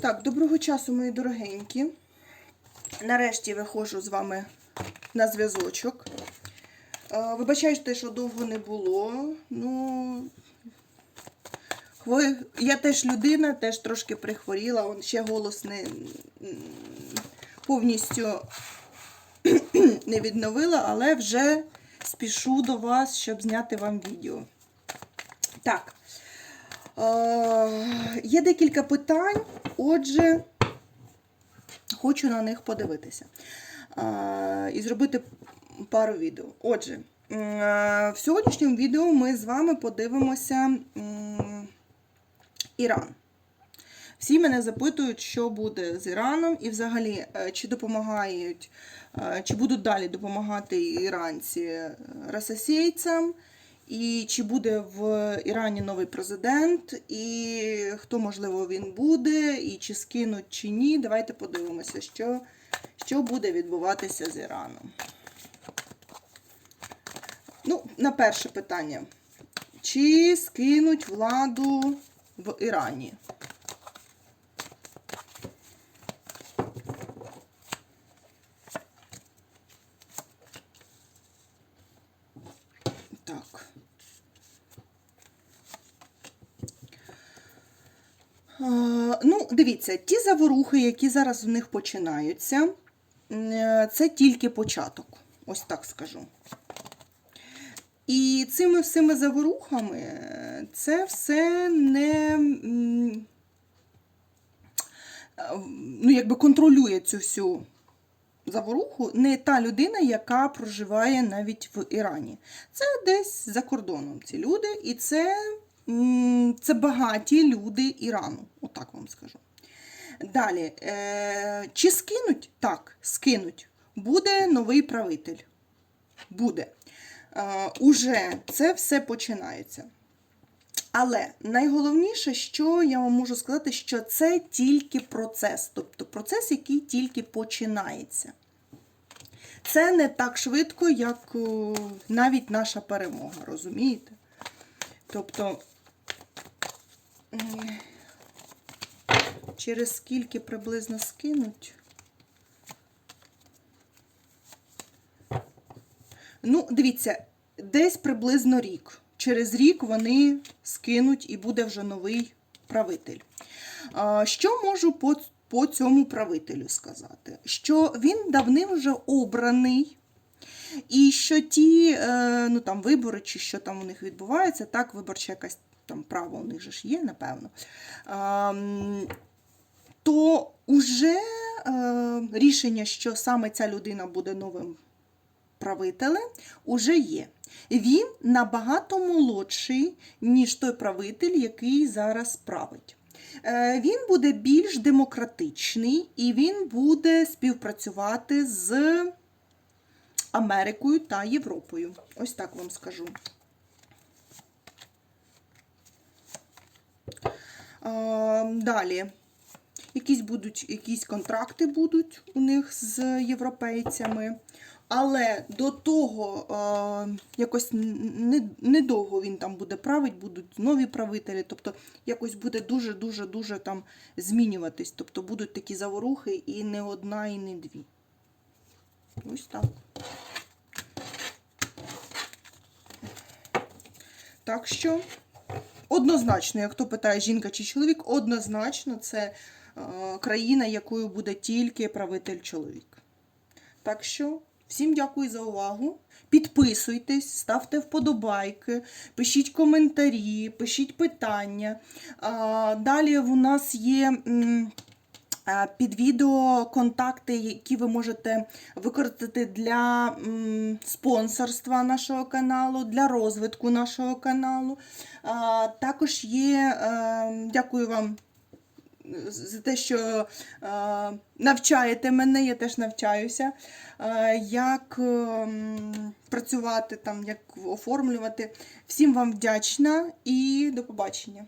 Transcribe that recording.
Так, доброго часу, мої дорогенькі. Нарешті виходжу з вами на зв'язочок. Е, Вибачайте, що довго не було. Ну, я теж людина, теж трошки прихворіла, он ще голос не повністю не відновила, але вже спішу до вас, щоб зняти вам відео. Так. Е, є декілька питань, отже, хочу на них подивитися. Е, і зробити пару відео. Отже, е, в сьогоднішньому відео ми з вами подивимося Іран. Всі мене запитують, що буде з Іраном, і взагалі, чи допомагають, чи будуть далі допомагати іранці расосійцям, і чи буде в Ірані новий президент, і хто, можливо, він буде, і чи скинуть, чи ні. Давайте подивимося, що, що буде відбуватися з Іраном. Ну, на перше питання. Чи скинуть владу в Ірані? Так. Е, Ну, дивіться, ті заворухи, які зараз у них починаються, е, це тільки початок. Ось так скажу. І цими всіми заворухами е, це все не е, ну, якби контролює цю всю заворуху не та людина, яка проживає навіть в Ірані. Це десь за кордоном ці люди, і це, це багаті люди Ірану, отак вам скажу. Далі, е, чи скинуть? Так, скинуть. Буде новий правитель. Буде. Е, уже це все починається. Але найголовніше, що я вам можу сказати, що це тільки процес, тобто процес, який тільки починається. Це не так швидко, як навіть наша перемога, розумієте? Тобто, через скільки приблизно скинуть. Ну, дивіться, десь приблизно рік. Через рік вони скинуть і буде вже новий правитель. Що можу по, по цьому правителю сказати? Що він давним вже обраний, і що ті е, ну, там, вибори, чи що там у них відбувається, так, виборче якесь там право у них же ж є, напевно. То вже е, рішення, що саме ця людина буде новим правителем, уже є. Він набагато молодший, ніж той правитель, який зараз править. Е, Він буде більш демократичний і він буде співпрацювати з Америкою та Європою. Ось так вам скажу. Далі. Якісь будуть, якісь контракти будуть у них з європейцями. Але до того е, якось недовго він там буде править, будуть нові правителі, тобто якось буде дуже-дуже дуже там змінюватись. Тобто будуть такі заворухи і не одна, і не дві. Ось так. Так що однозначно, як хто питає жінка чи чоловік, однозначно це е, країна, якою буде тільки правитель чоловік. Так що, всім дякую за увагу. Підписуйтесь, ставте вподобайки, пишіть коментарі, пишіть питання. Далі у нас є. А, Під відео контакти, які ви можете використати для спонсорства нашого каналу, для розвитку нашого каналу. Також є, е, дякую вам за те, що е, навчаєте мене, я теж навчаюся, е, як працювати, там, як оформлювати. Всім вам вдячна і до побачення.